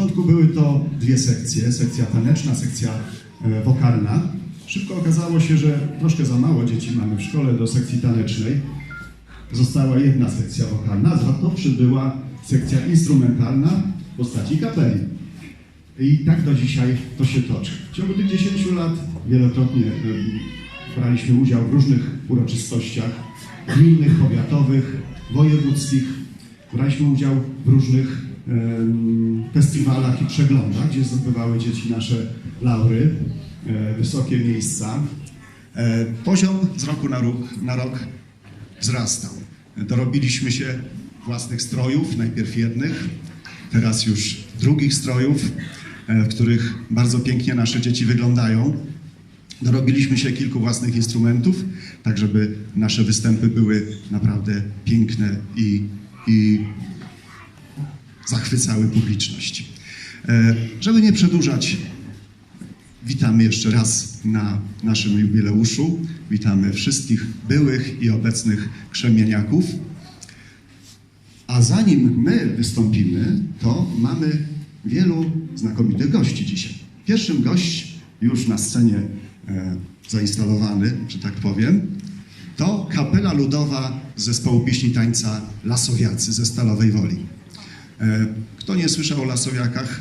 początku były to dwie sekcje, sekcja taneczna, sekcja e, wokalna. Szybko okazało się, że troszkę za mało dzieci mamy w szkole do sekcji tanecznej. Została jedna sekcja wokalna, za to przybyła sekcja instrumentalna w postaci kapeli. I tak do dzisiaj to się toczy. W ciągu tych 10 lat wielokrotnie em, braliśmy udział w różnych uroczystościach gminnych, powiatowych, wojewódzkich. Braliśmy udział w różnych festiwalach i przeglądach, gdzie zdobywały dzieci nasze laury, e, wysokie miejsca. E, poziom z roku na rok, na rok wzrastał. Dorobiliśmy się własnych strojów, najpierw jednych, teraz już drugich strojów, e, w których bardzo pięknie nasze dzieci wyglądają. Dorobiliśmy się kilku własnych instrumentów, tak żeby nasze występy były naprawdę piękne i, i zachwycały publiczność. E, Żeby nie przedłużać, witamy jeszcze raz na naszym jubileuszu. Witamy wszystkich byłych i obecnych krzemieniaków. A zanim my wystąpimy, to mamy wielu znakomitych gości dzisiaj. Pierwszym gość już na scenie e, zainstalowany, że tak powiem, to kapela ludowa zespołu pieśni tańca Lasowiacy ze Stalowej Woli. E, kto nie słyszał o Lasowiakach?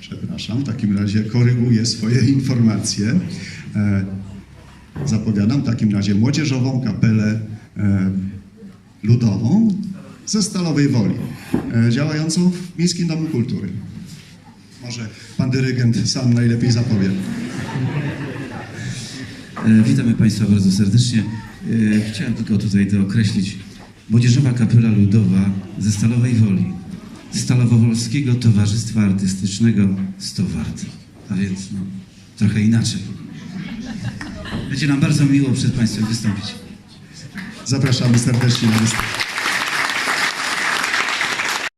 Przepraszam, w takim razie koryguję swoje informacje. E, Zapowiadam w takim razie młodzieżową kapelę e, ludową ze Stalowej Woli, działającą w Miejskim Domu Kultury. Może pan dyrygent sam najlepiej zapowie. E, Witamy Państwa bardzo serdecznie. E, Chciałem tylko tutaj dookreślić. Młodzieżowa Kapela Ludowa ze Stalowej Woli, Stalowowolskiego Towarzystwa Artystycznego Stowart. A więc no, trochę inaczej. Będzie nam bardzo miło przed Państwem wystąpić. Zapraszamy serdecznie na występ.